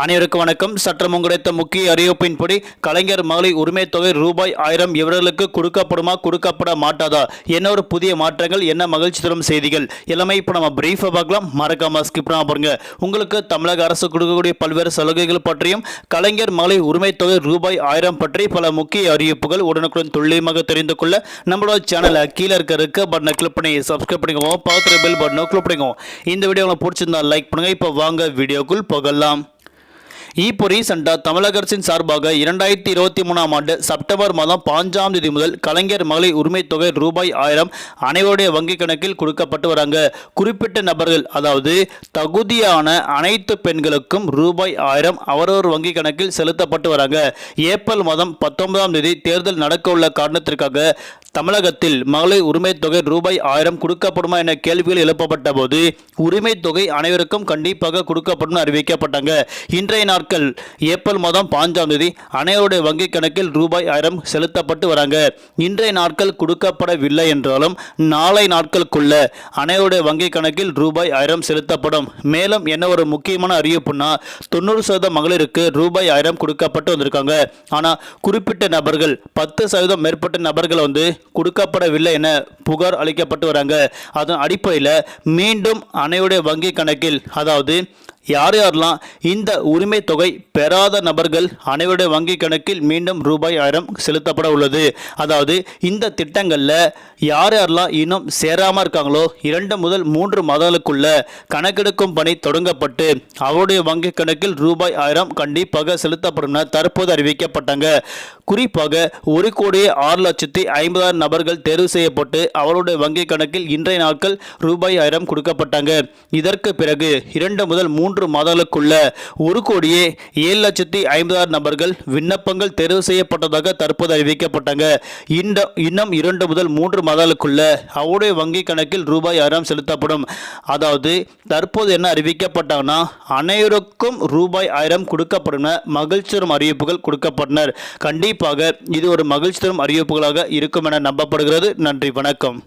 அனைவருக்கும் வணக்கம். சற்றம் கிடைத்த முக்கிய அறிவிப்பின்படி கலைஞர் மகளிர் உரிமை தொகை ரூபாய் ஆயிரம் இவர்களுக்கு கொடுக்கப்படுமா கொடுக்கப்பட மாட்டாதா? என்ன ஒரு புதிய மாற்றங்கள் என்ன மகிழ்ச்சி தரும் செய்திகள்? எல்லாமே இப்போ நம்ம பிரீஃபாக பார்க்கலாம். மறக்காம ஸ்கிப் பண்ணாம பாருங்க. உங்களுக்கு தமிழக அரசு கொடுக்கக்கூடிய பல்வேறு சலுகைகள் பற்றியும் கலைஞர் மகளிர் உரிமை தொகை ரூபாய் ஆயிரம் பற்றி பல முக்கிய அறிவிப்புகள் உடனுக்குடன் துல்லியமாக தெரிந்து கொள்ள நம்மளோட சேனலை கீழே இருக்க இருக்க பட்டனை கிளிக் பண்ணி சப்ஸ்கிரைப் பண்ணிக்கோங்க. பார்க்குற பெல் பட்டனை கிளிக் பண்ணிக்கோங்க. இந்த வீடியோ உங்களுக்கு பிடிச்சிருந்தா லைக் பண்ணுங்க. இப்போ வாங்க வீடியோக்குள் போகலாம். இப்போ ரீசெண்டாக தமிழக அரசின் சார்பாக இரண்டாயிரத்தி இருபத்தி மூணாம் ஆண்டு செப்டம்பர் மாதம் பாஞ்சாம் தேதி முதல் கலைஞர் மகளிர் உரிமை தொகை ரூபாய் ஆயிரம் அனைவருடைய வங்கி கணக்கில் கொடுக்கப்பட்டு வராங்க. குறிப்பிட்ட நபர்கள் அதாவது தகுதியான அனைத்து பெண்களுக்கும் ரூபாய் ஆயிரம் அவரவர் வங்கி கணக்கில் செலுத்தப்பட்டு வராங்க. ஏப்ரல் மாதம் பத்தொன்பதாம் தேதி தேர்தல் நடக்க உள்ள காரணத்திற்காக தமிழகத்தில் மகளிர் உரிமைத் தொகை ரூபாய் ஆயிரம் கொடுக்கப்படுமா என கேள்விகள் எழுப்பப்பட்ட போது உரிமைத் தொகை அனைவருக்கும் கண்டிப்பாக கொடுக்கப்படும் அறிவிக்கப்பட்டாங்க. இன்றைய நாட்கள். ஏப்ரல் மாதம் பாஞ்சாம் தேதி அனைவருடைய வங்கி கணக்கில் ரூபாய் ஆயிரம் செலுத்தப்பட்டு வராங்க. இன்றைய நாட்கள் கொடுக்கப்படவில்லை என்றாலும் நாளை நாட்களுக்குள்ள அனைவருடைய வங்கி கணக்கில் ரூபாய் ஆயிரம் செலுத்தப்படும். மேலும் என்ன ஒரு முக்கியமான அறிவிப்புனா தொண்ணூறு சதவீதம் மகளிருக்கு ரூபாய் ஆயிரம் கொடுக்கப்பட்டு வந்திருக்காங்க. ஆனால் குறிப்பிட்ட நபர்கள் பத்து சதவீதம் மேற்பட்ட நபர்கள் வந்து கொடுக்கப்படவில்லை என புகார் அளிக்கப்பட்டு வராங்க. அதன் அடிப்படையில் மீண்டும் அனைவருடைய வங்கி கணக்கில் அதாவது யார் யாரெல்லாம் இந்த உரிமை தொகை பெறாத நபர்கள் அனைவருடைய வங்கி கணக்கில் மீண்டும் ரூபாய் ஆயிரம் செலுத்தப்பட உள்ளது. அதாவது இந்த திட்டங்களில் யார் யாரெல்லாம் இன்னும் சேராமல் இருக்காங்களோ இரண்டு முதல் மூன்று மாதங்களுக்குள்ள கணக்கெடுக்கும் பணி தொடங்கப்பட்டு அவருடைய வங்கி கணக்கில் ரூபாய் ஆயிரம் கண்டிப்பாக செலுத்தப்படும் என தற்போது அறிவிக்கப்பட்டாங்க. குறிப்பாக ஒரு கோடியே ஆறு லட்சத்தி ஐம்பதாயிரம் நபர்கள் தேர்வு செய்யப்பட்டு அவருடைய வங்கி கணக்கில் இன்றைய நாட்கள் ரூபாய் ஆயிரம் கொடுக்கப்பட்டாங்க. இதற்கு பிறகு இரண்டு முதல் மூன்று மூன்று மாதங்களுக்குள்ள ஒரு கோடியே ஏழு லட்சத்தி ஐம்பதாயிரம் நபர்கள் விண்ணப்பங்கள் தேர்வு செய்யப்பட்டதாக தற்போது அறிவிக்கப்பட்டாங்க. இந்த இன்னும் இரண்டு முதல் மூன்று மாதங்களுக்குள்ள அவருடைய வங்கி கணக்கில் ரூபாய் ஆயிரம் செலுத்தப்படும். அதாவது தற்போது என்ன அறிவிக்கப்பட்டாங்கன்னா அனைவருக்கும் ரூபாய் ஆயிரம் கொடுக்கப்படும் மகிழ்ச்சி தரும் அறிவிப்புகள் கொடுக்கப்பட்டனர். கண்டிப்பாக இது ஒரு மகிழ்ச்சி தரும் அறிவிப்புகளாக இருக்கும் என நம்பப்படுகிறது. நன்றி வணக்கம்.